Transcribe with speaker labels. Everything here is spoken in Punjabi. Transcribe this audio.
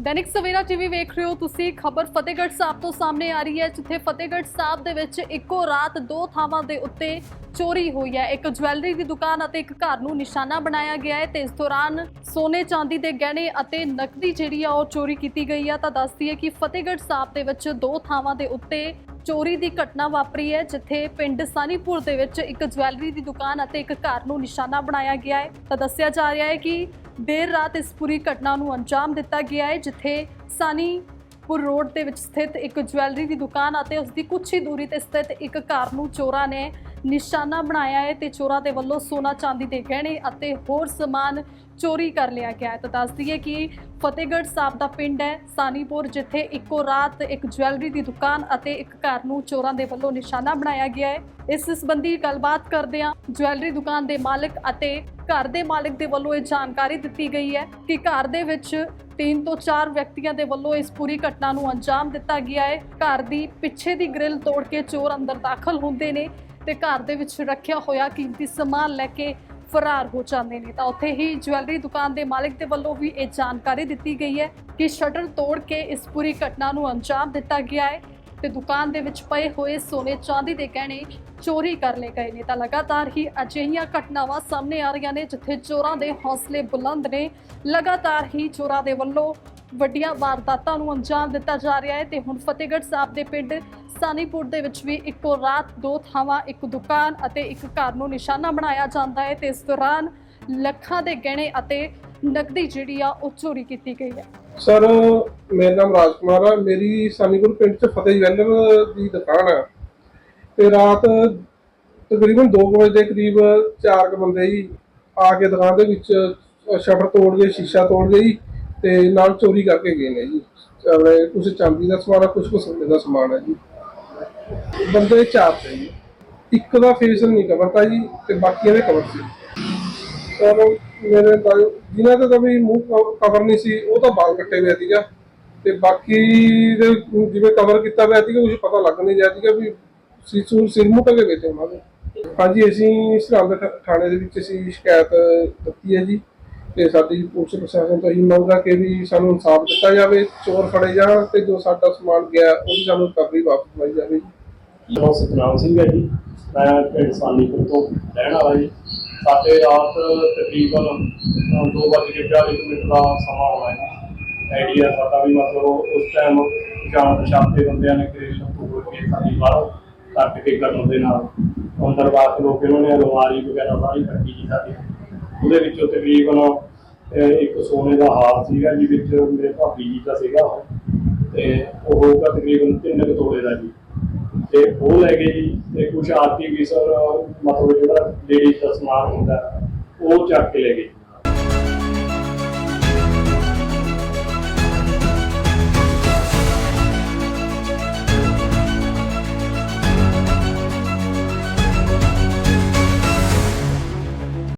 Speaker 1: ਦੈਨਿਕ ਸਵੇਰਾ ਟੀਵੀ ਵੇਖ ਰਹੇ ਹੋ ਤੁਸੀਂ, ਖਬਰ ਫਤਿਹਗੜ੍ਹ ਸਾਹਿਬ ਤੋਂ ਸਾਹਮਣੇ ਆ ਰਹੀ ਹੈ, ਜਿੱਥੇ ਫਤਿਹਗੜ੍ਹ ਸਾਹਿਬ ਦੇ ਵਿੱਚ ਇੱਕੋ ਰਾਤ ਦੋ ਥਾਵਾਂ ਦੇ ਉੱਤੇ ਚੋਰੀ ਹੋਈ ਹੈ। ਇੱਕ ਜਵੈਲਰੀ ਦੀ ਦੁਕਾਨ ਅਤੇ ਇੱਕ ਘਰ ਨੂੰ ਨਿਸ਼ਾਨਾ ਬਣਾਇਆ ਗਿਆ ਹੈ ਤੇ ਇਸ ਦੌਰਾਨ ਸੋਨੇ ਚਾਂਦੀ ਦੇ ਗਹਿਣੇ ਅਤੇ ਨਕਦੀ ਜਿਹੜੀ ਆ ਉਹ ਚੋਰੀ ਕੀਤੀ ਗਈ ਆ। ਤਾਂ ਦੱਸਦੀ ਹੈ ਕਿ ਫਤਿਹਗੜ੍ਹ ਸਾਹਿਬ ਦੇ ਵਿੱਚ ਦੋ ਥਾਵਾਂ ਦੇ ਉੱਤੇ ਚੋਰੀ ਦੀ ਘਟਨਾ ਵਾਪਰੀ ਹੈ, ਜਿੱਥੇ ਪਿੰਡ ਸਾਨੀਪੁਰ ਦੇ ਵਿੱਚ ਇੱਕ ਜਵੈਲਰੀ ਦੀ ਦੁਕਾਨ ਅਤੇ ਇੱਕ ਘਰ ਨੂੰ ਨਿਸ਼ਾਨਾ ਬਣਾਇਆ ਗਿਆ ਹੈ। ਤਾਂ ਦੱਸਿਆ ਜਾ ਰਿਹਾ ਹੈ ਕਿ ਦੇਰ ਰਾਤ ਇਸ ਪੂਰੀ ਘਟਨਾ ਨੂੰ ਅੰਜਾਮ ਦਿੱਤਾ ਗਿਆ ਹੈ, ਜਿੱਥੇ ਸਾਨੀਪੁਰ ਰੋਡ ਦੇ ਵਿੱਚ ਸਥਿਤ ਇੱਕ ਜਵੈਲਰੀ ਦੀ ਦੁਕਾਨ ਅਤੇ ਉਸ ਦੀ ਕੁਝ ਹੀ ਦੂਰੀ ਤੇ ਸਥਿਤ ਇੱਕ ਘਰ ਨੂੰ ਚੋਰਾਂ ਨੇ ਨਿਸ਼ਾਨਾ ਬਣਾਇਆ ਹੈ ਤੇ ਚੋਰਾਂ ਦੇ ਵੱਲੋਂ ਸੋਨਾ ਚਾਂਦੀ ਦੇ ਗਹਿਣੇ ਅਤੇ ਹੋਰ ਸਮਾਨ ਚੋਰੀ ਕਰ ਲਿਆ ਗਿਆ ਹੈ। ਤਾਂ ਦੱਸ ਦਈਏ ਕਿ ਫਤਿਹਗੜ੍ਹ ਸਾਹਿਬ ਦਾ ਪਿੰਡ ਹੈ, ਸਾਨੀਪੁਰ, ਜਿੱਥੇ ਇੱਕੋ ਰਾਤ ਇੱਕ ਜਵੈਲਰੀ ਦੀ ਦੁਕਾਨ ਅਤੇ ਇੱਕ ਘਰ ਨੂੰ ਚੋਰਾਂ ਦੇ ਵੱਲੋਂ ਨਿਸ਼ਾਨਾ ਬਣਾਇਆ ਗਿਆ ਹੈ। ਇਸ ਸੰਬੰਧੀ ਗੱਲਬਾਤ ਕਰਦੇ ਹਾਂ ਜਵੈਲਰੀ ਦੁਕਾਨ ਦੇ ਮਾਲਕ ਅਤੇ ਘਰ ਦੇ ਮਾਲਕ ਦੇ ਵੱਲੋਂ ਇਹ ਜਾਣਕਾਰੀ ਦਿੱਤੀ ਗਈ ਹੈ ਕਿ ਘਰ ਦੇ ਵਿੱਚ ਤਿੰਨ ਤੋਂ ਚਾਰ ਵਿਅਕਤੀਆਂ ਦੇ ਵੱਲੋਂ ਇਸ ਪੂਰੀ ਘਟਨਾ ਨੂੰ ਅੰਜਾਮ ਦਿੱਤਾ ਗਿਆ ਹੈ। ਘਰ ਦੀ ਪਿੱਛੇ ਦੀ ਗ੍ਰਿਲ ਤੋੜ ਕੇ ਚੋਰ ਅੰਦਰ ਦਾਖਲ ਹੁੰਦੇ ਨੇ ਤੇ ਘਰ ਦੇ ਵਿੱਚ ਰੱਖਿਆ ਹੋਇਆ ਕੀਮਤੀ ਸਮਾਨ ਲੈ ਕੇ ਫਰਾਰ ਹੋ ਜਾਂਦੇ ਨੇ। ਤਾਂ ਉੱਥੇ ਹੀ ਜਵੈਲਰੀ ਦੁਕਾਨ ਦੇ ਮਾਲਕ ਦੇ ਵੱਲੋਂ ਵੀ ਇਹ ਜਾਣਕਾਰੀ ਦਿੱਤੀ ਗਈ ਹੈ ਕਿ ਸ਼ਟਰ ਤੋੜ ਕੇ ਇਸ ਪੂਰੀ ਘਟਨਾ ਨੂੰ ਅੰਜਾਮ ਦਿੱਤਾ ਗਿਆ ਹੈ। ਤੇ ਦੁਕਾਨ ਦੇ ਵਿੱਚ ਪਏ ਹੋਏ ਸੋਨੇ ਚਾਂਦੀ ਦੇ ਗਹਿਣੇ ਚੋਰੀ ਕਰ ਲਏ ਗਏ ਨੇ। ਤਾਂ ਲਗਾਤਾਰ ਹੀ ਅਜਿਹੀਆਂ ਘਟਨਾਵਾਂ ਸਾਹਮਣੇ ਆ ਰਹੀਆਂ ਨੇ, ਜਿੱਥੇ ਚੋਰਾਂ ਦੇ ਹੌਸਲੇ ਬੁਲੰਦ ਨੇ। ਲਗਾਤਾਰ ਹੀ ਚੋਰਾਂ ਦੇ ਵੱਲੋਂ ਵੱਡੀਆਂ ਵਾਰਦਾਤਾਂ ਨੂੰ ਅੰਜਾਮ ਦਿੱਤਾ ਜਾ ਰਿਹਾ ਹੈ ਤੇ ਹੁਣ ਫਤਿਹਗੜ੍ਹ ਸਾਹਿਬ ਦੇ ਪਿੰਡ ਸਾਨੀਪੁਰ ਦੇ ਵਿੱਚ ਵੀ ਇੱਕੋ ਰਾਤ ਦੋ ਥਾਵਾਂ, ਇੱਕ ਦੁਕਾਨ ਅਤੇ ਇੱਕ ਘਰ ਨੂੰ ਨਿਸ਼ਾਨਾ ਬਣਾਇਆ ਜਾਂਦਾ ਹੈ ਤੇ ਇਸ ਦੌਰਾਨ ਲੱਖਾਂ ਦੇ ਗਹਿਣੇ ਅਤੇ ਨਕਦੀ ਜਿਹੜੀ ਆ ਉਹ ਚੋਰੀ ਕੀਤੀ ਗਈ ਹੈ।
Speaker 2: ਸਰ, ਮੇਰਾ ਨਾਮ ਰਾਜ ਕੁਮਾਰ ਹੈ ਮੇਰੀ ਸਾਨੀਪੁਰ ਪਿੰਡ ਚ ਫਤਿਹ ਜਵੈਲਰ ਦੀ ਦੁਕਾਨ ਆ। ਤੇ ਰਾਤ ਤਕਰੀਬਨ 2 ਵਜੇ ਦੇ ਕਰੀਬ ਚਾਰ ਕੁ ਬੰਦੇ ਹੀ ਆ ਕੇ ਦੁਕਾਨ ਦੇ ਵਿੱਚ ਸ਼ਟਰ ਤੋੜ ਗਏ, ਸ਼ੀਸ਼ਾ ਤੋੜ ਗਏ ਜੀ ਤੇ ਨਾਲ ਚੋਰੀ ਕਰਕੇ ਗਏ ਨੇ ਜੀ। ਆਪਣੇ ਕੁਝ ਚਾਂਦੀ ਦਾ ਸਮਾਨ ਹੈ ਕੁਝ ਕੁ ਸੋਨੇ ਦਾ ਸਮਾਨ ਹੈ ਜੀ। ਬੰਦੇ ਚਾਰ ਤੇ ਜੀ। ਇੱਕ ਦਾ ਫੇਸ ਨਹੀਂ ਕਵਰਤਾ ਜੀ ਤੇ ਬਾਕੀਆਂ ਦੇ ਕਵਰ ਸੀ। ਸਰ ਮੇਰੇ ਤਾਂ ਜਿਨ੍ਹਾਂ ਦਾ ਤਾਂ ਵੀ ਮੂੰਹ ਕਵਰ ਨਹੀਂ ਸੀ, ਉਹ ਤਾਂ ਬਾਲ ਕੱਟੇ ਹੋਏ ਸੀਗਾ ਤੇ ਬਾਕੀ ਦੇ ਜਿਵੇਂ ਕਵਰ ਕੀਤਾ ਹੋਇਆ ਸੀਗਾ ਕੁਝ ਪਤਾ ਲੱਗ ਨਹੀਂ ਰਿਹਾ ਸੀਗਾ ਵੀ ਸਿਰ ਸਿਰ ਮੂੰਹ ਢਕੇ ਗਏ ਉਹਨਾਂ ਦੇ। ਹਾਂਜੀ, ਅਸੀਂ ਸਰਹੰਦ ਥਾਣੇ ਦੇ ਵਿੱਚ ਅਸੀਂ ਸ਼ਿਕਾਇਤ ਦਿੱਤੀ ਹੈ ਜੀ। ਤੇ ਸਾਡੀ ਪੁਲਿਸ ਪ੍ਰਸ਼ਾਸਨ ਤੋਂ ਹੀ ਮੰਗ ਆ ਕਿ ਵੀ ਸਾਨੂੰ ਇਨਸਾਫ ਦਿੱਤਾ ਜਾਵੇ, ਚੋਰ ਫੜੇ ਜਾਣ ਤੇ ਜੋ ਸਾਡਾ ਸਮਾਨ ਗਿਆ ਉਹਦੀ ਸਾਨੂੰ ਰਿਕਵਰੀ ਵਾਪਸ ਮਿਲ ਜਾਵੇ ਜੀ।
Speaker 3: ਸਤਨਾਮ ਸਿੰਘ ਹੈ ਜੀ। ਮੈਂ ਪਿੰਡ ਸਾਨੀਪੁਰ ਤੋਂ ਰਹਿਣ ਵਾਲਾ ਜੀ। ਸਾਡੇ ਰਾਤ ਤਕਰੀਬਨ 2:40 ਮਿੰਟ ਦਾ ਸਮਾਂ ਹੋਇਆ ਆਈਡੀਆ ਸਾਡਾ ਵੀ ਮਤਲਬ ਉਸ ਟਾਈਮ ਜਾਣ ਪਛਾਣ ਬੰਦਿਆਂ ਨੇ ਕਿ ਤੋੜ ਕੇ ਸਾਡੀ ਬਾਹਰ ਕੱਟ ਕੇ ਕਰਨ ਦੇ ਨਾਲ ਅੰਦਰ ਬਾਤ ਲੋਕ ਇਹਨਾਂ ਨੇ ਅਲਮਾਰੀ ਵਗੈਰਾ ਸਾਰੀ ਕੱਟੀ ਜੀ ਸਾਡੀ। ਉਹਦੇ ਵਿੱਚੋਂ ਤਕਰੀਬਨ ਇੱਕ ਸੋਨੇ ਦਾ ਹਾਰ ਸੀਗਾ ਜੀ, ਵਿੱਚ ਮੇਰੇ ਭਾਬੀ ਜੀ ਦਾ ਸੀਗਾ ਉਹ। ਤੇ ਉਹ ਹੋਊਗਾ ਤਕਰੀਬਨ ਤਿੰਨ ਕੁ ਤੋਲੇ ਦਾ ਜੀ। ਤੇ ਉਹ ਲੈ ਗਏ ਜੀ ਤੇ ਕੁਝ ਸਰ, ਮਤਲਬ ਜਿਹੜਾ ਲੇਡੀਜ਼ ਦਾ ਸਮਾਨ ਹੁੰਦਾ, ਉਹ ਚੱਕ ਕੇ ਲੈ ਗਏ।